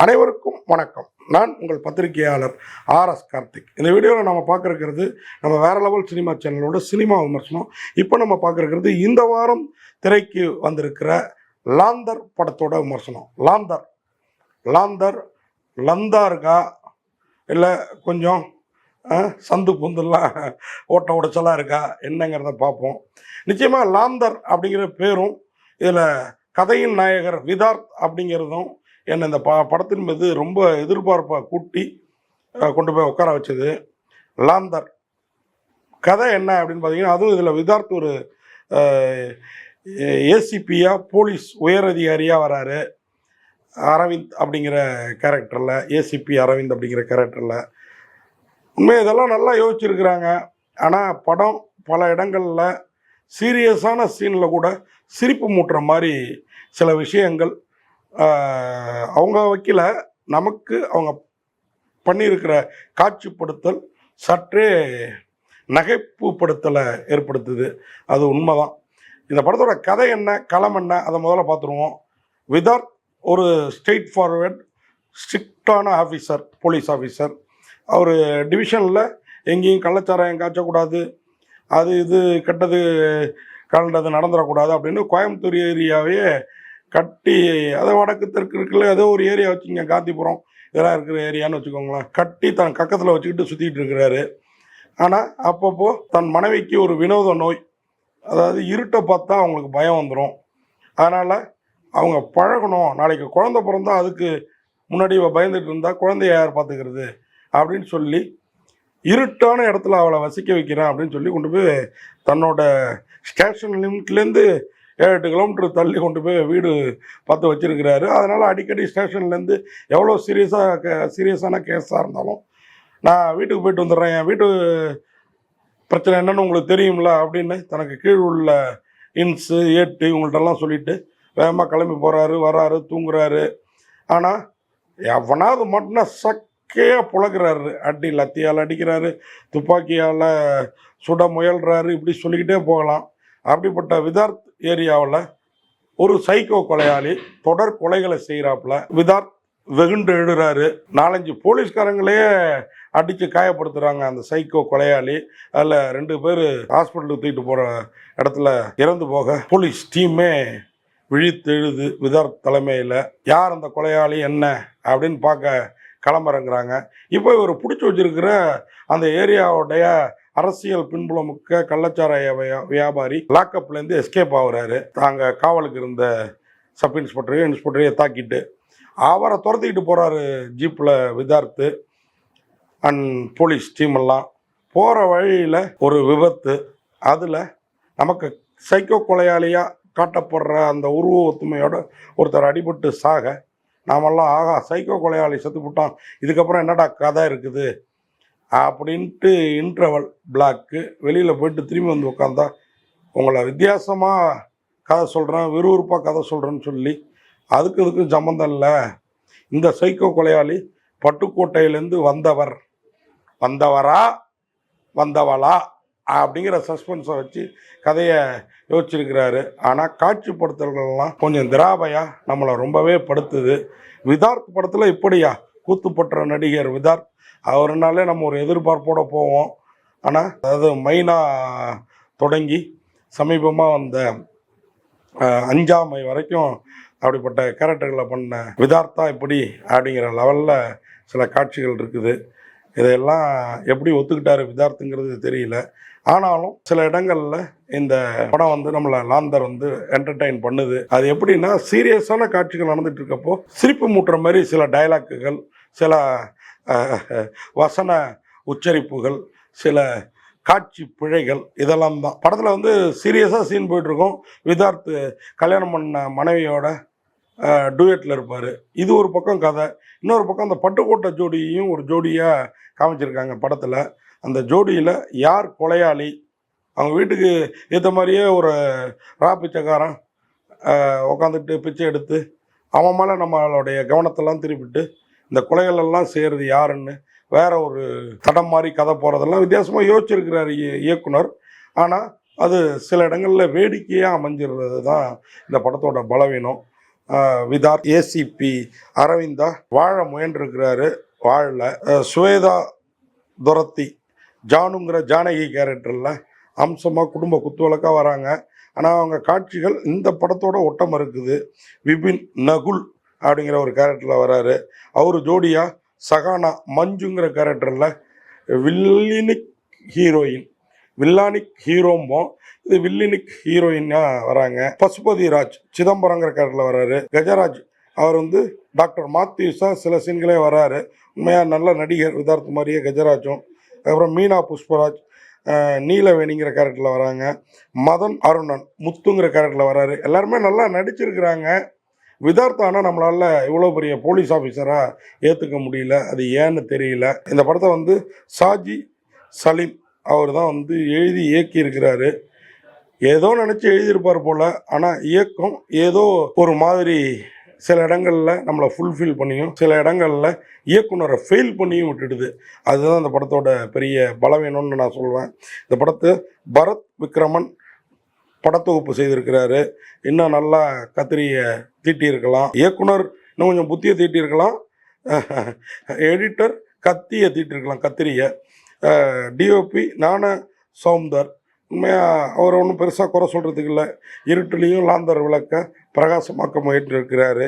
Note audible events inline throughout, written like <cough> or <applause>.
அனைவருக்கும் வணக்கம். நான் உங்கள் பத்திரிகையாளர் ஆர் எஸ் கார்த்திக். இந்த வீடியோவில் நம்ம பார்க்குறது நம்ம வேற லெவல் சினிமா சேனலோட சினிமா விமர்சனம். இப்போ நம்ம பார்க்குறது இந்த வாரம் திரைக்கு வந்திருக்கிற லாந்தர் படத்தோட விமர்சனம். லாந்தர். லாந்தர் லந்தா இருக்கா இல்லை கொஞ்சம் சந்து பொந்துலாம் ஓட்ட உடைச்சலாக இருக்கா என்னங்கிறத பார்ப்போம். நிச்சயமாக லாந்தர் அப்படிங்கிற பேரும் இதில் கதையின் நாயகர் விதார்த் அப்படிங்கிறதும் என்னை இந்த ப படத்தின் மீது ரொம்ப எதிர்பார்ப்பை கூட்டி கொண்டு போய் உட்கார வச்சது லாந்தர். கதை என்ன அப்படின்னு பார்த்தீங்கன்னா அதுவும் இதில் விதார்த் ஒரு ஏசிபியாக போலீஸ் உயர் அதிகாரியாக வராரு. அரவிந்த் அப்படிங்கிற கேரக்டரில் ஏசிபி அரவிந்த் அப்படிங்கிற கேரக்டரில் உண்மை இதெல்லாம் நல்லா யோசிச்சிருக்கிறாங்க. ஆனால் படம் பல இடங்களில் சீரியஸான சீனில் கூட சிரிப்பு மூட்டுற மாதிரி சில விஷயங்கள் அவங்க வைக்கல நமக்கு அவங்க பண்ணியிருக்கிற காட்சிப்படுத்தல் சற்றே நகைப்புப்படுத்தலை ஏற்படுத்துது. அது உண்மைதான். இந்த படத்தோட கதை என்ன களம் என்ன அதை முதல்ல பார்த்துருவோம். விதார்த் ஒரு ஸ்ட்ரெயிட் ஃபார்வர்ட் ஸ்ட்ரிக்டான ஆஃபீஸர் போலீஸ் ஆஃபீஸர். அவர் டிவிஷனில் எங்கேயும் கள்ளச்சாராயம் காய்ச்சக்கூடாது அது இது கெட்டது கலண்டது நடந்துடக்கூடாது அப்படின்னு கோயம்புத்தூர் ஏரியாவே கட்டி அதை வடக்கு தெற்கு இருக்குல்ல ஏதோ ஒரு ஏரியா வச்சுங்க காந்திபுரம் இதெல்லாம் இருக்கிற ஏரியான்னு வச்சுக்கோங்களேன். கட்டி தன் கக்கத்தில் வச்சுக்கிட்டு சுற்றிட்டு இருக்கிறாரு. ஆனால் அப்பப்போ தன் மனைவிக்கு ஒரு வினோத நோய் அதாவது இருட்டை பார்த்தா அவங்களுக்கு பயம் வந்துடும் அதனால் அவங்க பழகணும். நாளைக்கு குழந்தை பிறந்தா அதுக்கு முன்னாடி இவ பயந்துட்டு இருந்தால் குழந்தைய யார் பார்த்துக்கிறது? அப்படின்னு சொல்லி இருட்டான இடத்துல அவளை வசிக்க வைக்கிறேன் அப்படின்னு சொல்லி கொண்டு போய் தன்னோட ஸ்டேஷன் லிமிட்லேருந்து ஏழு எட்டு கிலோமீட்டர் தள்ளி கொண்டு போய் வீடு பார்த்து வச்சிருக்கிறாரு. அதனால் அடிக்கடி ஸ்டேஷன்லேருந்து எவ்வளோ சீரியஸாக சீரியஸான கேஸாக இருந்தாலும் நான் வீட்டுக்கு போயிட்டு வந்துடுறேன். என் வீட்டு பிரச்சனை என்னென்னு உங்களுக்கு தெரியும்ல அப்படின்னு தனக்கு கீழ் உள்ள இன்ஸு ஏட்டு இவங்கள்ட்டெல்லாம் சொல்லிவிட்டு வேகமாக கிளம்பி போகிறாரு வராரு தூங்குறாரு. ஆனால் எவனாவது மட்டும்னா சக்கையாக புழக்கிறாரு அடி லத்தியால் அடிக்கிறாரு துப்பாக்கியால் சுட முயல்றாரு இப்படி சொல்லிக்கிட்டே போகலாம். அப்படிப்பட்ட விதார்த் ஏரியாவில் ஒரு சைக்கோ கொலையாளி தொடர் கொலைகளை செய்கிறாப்புல விதார்த் வெகுண்டு எழுறாரு. நாலஞ்சு போலீஸ்காரங்களே அடித்து காயப்படுத்துகிறாங்க அந்த சைக்கோ கொலையாளி. அதில் ரெண்டு பேர் ஹாஸ்பிட்டலுக்கு தூக்கிட்டு போகிற இடத்துல இறந்து போக போலீஸ் டீமே விழித்தெழுது விதார்த் தலைமையில். யார் அந்த கொலையாளி? என்ன? அப்படின்னு பார்க்க களமிறங்குறாங்க. இப்போ இவர் பிடிச்சி வச்சிருக்கிற அந்த ஏரியாவுடைய அரசியல் பின்புலமுக்க கள்ளச்சாராய வியா- வியாபாரி லாக்கப்லேருந்து எஸ்கேப் ஆகுறாரு. தாங்க காவலுக்கு இருந்த சப் இன்ஸ்பெக்டரையும் இன்ஸ்பெக்டரையும் தாக்கிட்டு அவரை துரத்திக்கிட்டு போகிறாரு ஜீப்பில் விதார்த்து அண்ட் போலீஸ் டீம் எல்லாம். போகிற வழியில் ஒரு விபத்து. அதில் நமக்கு சைக்கோ கொலையாளியாக காட்டப்படுற அந்த உருவ ஒத்துமையோட ஒருத்தர் அடிபட்டு சாக நாமெல்லாம் ஆகா சைக்கோ கொலையாளி செத்து போட்டான். இதுக்கப்புறம் என்னடா கதை இருக்குது? அப்படின்ட்டு இன்டர்வல் பிளாக்கு வெளியில் போயிட்டு திரும்பி வந்து உட்காந்தா உங்களை வித்தியாசமாக கதை சொல்கிறேன் விறுவிறுப்பாக கதை சொல்கிறேன்னு சொல்லி அதுக்கு இதுக்கு சம்மந்தம் இல்லை. இந்த சைக்கோ கொலையாளி பட்டுக்கோட்டையிலேருந்து வந்தவர். வந்தவரா? வந்தவளா? அப்படிங்கிற சஸ்பென்ஸை வச்சு கதையை யோசிச்சிருக்கிறாரு. ஆனால் காட்சிப்படுத்தல்கள்லாம் கொஞ்சம் திராபையாக நம்மளை ரொம்பவே படுத்துது. விதார்த் படத்தில் இப்படியா? கூத்துப்பட்ட நடிகர் விதார். அவருனாலே நம்ம ஒரு எதிர்பார்ப்போட போவோம். ஆனால் அதாவது மைனா தொடங்கி சமீபமாக வந்த அஞ்சாமை வரைக்கும் அப்படிப்பட்ட கேரக்டர்களை பண்ண விதார்த்தா இப்படி அப்படிங்கிற லெவலில் சில காட்சிகள் இருக்குது. இதையெல்லாம் எப்படி ஒத்துக்கிட்டாரு விதார்த்துங்கிறது தெரியல. ஆனாலும் சில இடங்களில் இந்த படம் வந்து நம்மளை லாந்தர் வந்து என்டர்டைன் பண்ணுது. அது எப்படின்னா சீரியஸான காட்சிகள் நடந்துட்டு இருக்கப்போ சிரிப்பு மூட்டுற மாதிரி சில டயலாக்குகள் சில வசன உச்சரிப்புகள் சில காட்சி பிழைகள் இதெல்லாம் தான். படத்தில் வந்து சீரியஸாக சீன் போயிட்டுருக்கோம். விதார்த்து கல்யாணம் பண்ண மனைவியோட டூயட்டில் இருப்பார். இது ஒரு பக்கம் கதை. இன்னொரு பக்கம் அந்த பட்டுக்கோட்டை ஜோடியையும் ஒரு ஜோடியாக காமிச்சிருக்காங்க படத்தில். அந்த ஜோடியில் யார் கொலையாளி? அவங்க வீட்டுக்கு ஏற்ற மாதிரியே ஒரு ரா பிச்சைக்காரன் உட்காந்துட்டு பிச்சை எடுத்து அவன் மேலே நம்மளுடைய கவனத்தெல்லாம் திருப்பிட்டு இந்த கொலைகளெல்லாம் செய்கிறது யாருன்னு வேற ஒரு தடம் மாதிரி கதை போகிறதெல்லாம் வித்தியாசமாக யோசிச்சிருக்கிறார் இயக்குனர். ஆனால் அது சில இடங்களில் வேடிக்கையாக அமைஞ்சிடுறது தான் இந்த படத்தோட பலவீனம். விதார் ஏசிபி அரவிந்தா வாழ முயன்றிருக்கிறாரு. வாழல. சுவேதா துரத்தி. ஜானுங்கிற ஜானகி கேரக்டரில் அம்சமாக குடும்ப குத்துவழக்காக வராங்க. ஆனால் அவங்க காட்சிகள் இந்த படத்தோட ஒட்டம் இருக்குது. விபின் நகுல் அப்படிங்கிற ஒரு கேரக்டரில் வராரு. அவர் ஜோடியாக சகானா மஞ்சுங்கிற கேரக்டரில் வில்லினிக் ஹீரோயின் வில்லானிக் ஹீரோம்போ இது வில்லினிக் ஹீரோயினாக வராங்க. பசுபதி ராஜ் சிதம்பரங்கிற கேரக்டரில் வராரு. கஜராஜ் அவர் வந்து டாக்டர் மாத்யூஸா சில சீன்களே வராரு. உண்மையாக நல்ல நடிகர் விதார்த்த மாதிரியே கஜராஜும் அப்புறம் மீனா புஷ்பராஜ் நீலவேணிங்கிற கேரக்டரில் வராங்க. மதன் அருணன் முத்துங்கிற கேரக்டரில் வராரு. எல்லாருமே நல்லா நடிச்சிருக்கிறாங்க. விதார்த்த ஆனால் இவ்வளோ பெரிய போலீஸ் ஆஃபீஸராக ஏற்றுக்க முடியல. அது ஏன்னு தெரியல. இந்த படத்தை வந்து சாஜி சலீம் அவர் தான் வந்து எழுதி இயக்கி இருக்கிறாரு ஏதோ நினச்சி எழுதியிருப்பார் போல் ஆனால் இயக்கம் ஏதோ ஒரு மாதிரி சில இடங்களில் நம்மளை ஃபுல்ஃபில் பண்ணியும் சில இடங்களில் இயக்குனரை ஃபெயில் பண்ணியும் விட்டுடுது. அதுதான் அந்த படத்தோட பெரிய பலவீனம்னு நான் சொல்வேன். இந்த படத்தை பரத் விக்ரமன் படத்தொகுப்பு செய்திருக்கிறாரு. இன்னும் நல்லா கத்திரியை தீட்டியிருக்கலாம். இயக்குனர் இன்னும் கொஞ்சம் புத்தியை தீட்டியிருக்கலாம். <laughs> எடிட்டர் கத்தியை தீட்டிருக்கலாம் கத்திரியை. டிஓபி நான சௌந்தர். உண்மையாக அவர் ஒன்றும் பெருசாக குறை சொல்கிறதுக்கு இல்லை. இருட்டுலேயும் லாந்தர் விளக்க பிரகாசமாக்க முயன்றிருக்கிறாரு.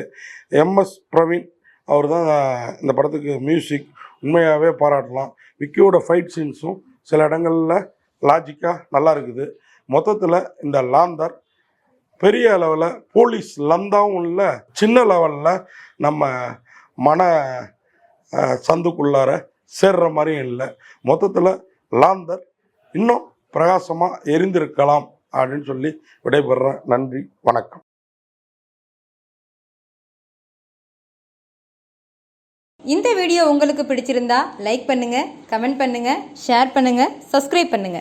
எம்எஸ் பிரவீன் அவர் தான் இந்த படத்துக்கு மியூசிக் உண்மையாகவே பாராட்டலாம். விக்கியோட ஃபைட் சீன்ஸும் சில இடங்களில் லாஜிக்காக நல்லா இருக்குது. மொத்தத்தில் இந்த லாந்தர் பெரிய அளவில் போலீஸ் லந்தாவும் இல்லை சின்ன லெவலில் நம்ம மன சந்துக்குள்ளார சேர்ற மாதிரியும் இல்லை. மொத்தத்தில் லாந்தர் இன்னும் பிரகாசமாக எரிந்திருக்கலாம் அப்படின்னு சொல்லி விடைபெறேன் நன்றி வணக்கம். இந்த வீடியோ உங்களுக்கு பிடிச்சிருந்தா லைக் பண்ணுங்க கமெண்ட் பண்ணுங்க ஷேர் பண்ணுங்க சப்ஸ்கிரைப் பண்ணுங்க.